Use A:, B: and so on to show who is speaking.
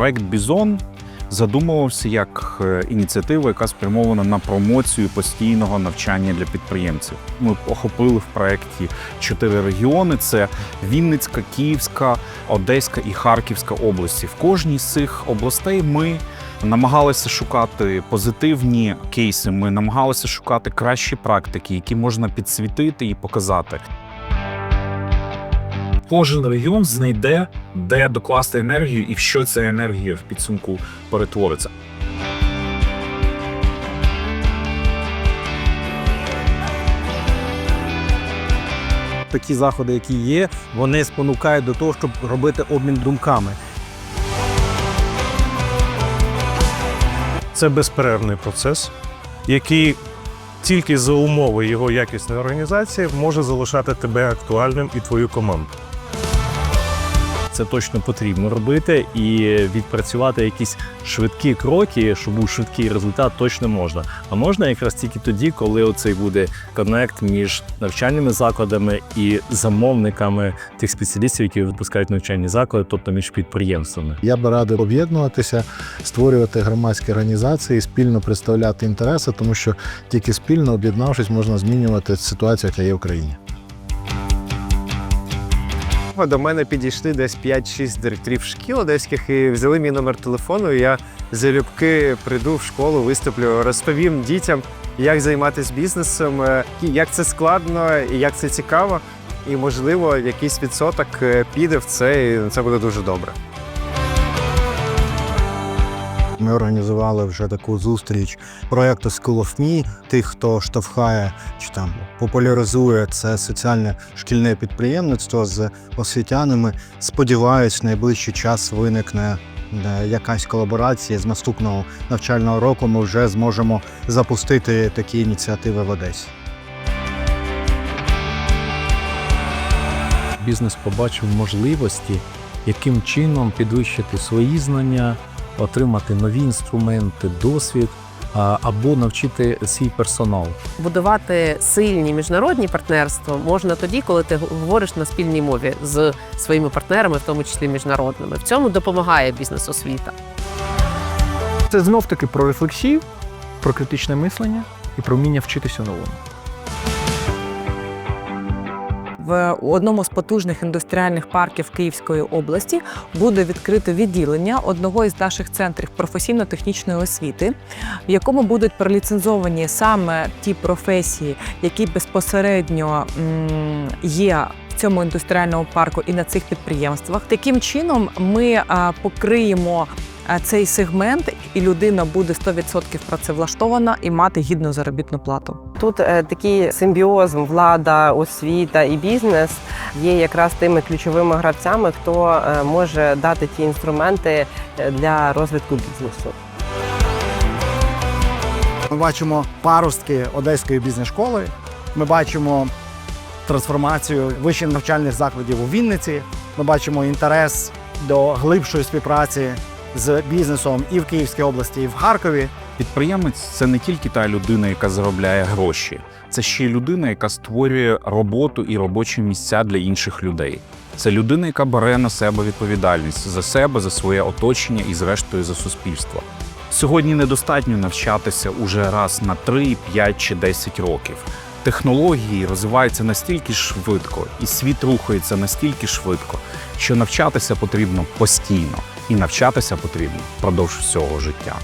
A: Проект Бізон задумувався як е, ініціатива, яка спрямована на промоцію постійного навчання для підприємців. Ми охопили в проєкті чотири регіони: це Вінницька, Київська, Одеська і Харківська області. В кожній з цих областей ми намагалися шукати позитивні кейси. Ми намагалися шукати кращі практики, які можна підсвітити і показати. Кожен регіон знайде, де докласти енергію і в що ця енергія в підсумку перетвориться.
B: такі заходи, які є, вони спонукають до того, щоб робити обмін думками.
C: Це безперервний процес, який тільки за умови його якісної організації може залишати тебе актуальним і твою команду.
D: Це точно потрібно робити і відпрацювати якісь швидкі кроки, щоб був швидкий результат, точно можна. А можна якраз тільки тоді, коли оцей буде коннект між навчальними закладами і замовниками тих спеціалістів, які випускають навчальні заклади, тобто між підприємствами.
E: Я би радив об'єднуватися, створювати громадські організації, спільно представляти інтереси, тому що тільки спільно об'єднавшись, можна змінювати ситуацію, яка є в країні.
F: До мене підійшли десь 5-6 директорів шкіл одеських і взяли мій номер телефону. І я залюбки прийду в школу, виступлю, розповім дітям, як займатися бізнесом, е, як це складно і як це цікаво. І, можливо, якийсь відсоток е, піде в це, і це буде дуже добре.
E: Ми організували вже таку зустріч проєкту School of Me, тих, хто штовхає чи там популяризує це соціальне шкільне підприємництво з освітянами. Сподіваюсь, в найближчий час виникне е, якась колаборація з наступного навчального року. Ми вже зможемо запустити такі ініціативи в Одесі.
G: бізнес побачив можливості, яким чином підвищити свої знання, отримати нові інструменти, досвід або навчити свій персонал.
H: Будувати сильні міжнародні партнерства можна тоді, коли ти говориш на спільній мові з своїми партнерами, в тому числі міжнародними. В цьому допомагає бізнес-освіта.
I: Це знов таки про рефлексію, про критичне мислення і про вміння вчитися новому.
J: В одному з потужних індустріальних парків Київської області буде відкрито відділення одного із наших центрів професійно-технічної освіти, в якому будуть проліцензовані саме ті професії, які безпосередньо є. Цьому індустріальному парку і на цих підприємствах таким чином ми покриємо цей сегмент, і людина буде 100% працевлаштована і мати гідну заробітну плату.
H: Тут е, такий симбіоз влада, освіта і бізнес є якраз тими ключовими гравцями, хто е, може дати ті інструменти е, для розвитку бізнесу.
B: Ми бачимо паростки одеської бізнес-школи. Ми бачимо трансформацію вищих навчальних закладів у Вінниці. Ми бачимо інтерес до глибшої співпраці з бізнесом і в Київській області, і в Харкові.
A: Підприємець це не тільки та людина, яка заробляє гроші, це ще й людина, яка створює роботу і робочі місця для інших людей. Це людина, яка бере на себе відповідальність за себе, за своє оточення і, зрештою, за суспільство. Сьогодні недостатньо навчатися уже раз на 3, 5 чи 10 років. Технології розвиваються настільки швидко, і світ рухається настільки швидко, що навчатися потрібно постійно, і навчатися потрібно впродовж всього життя.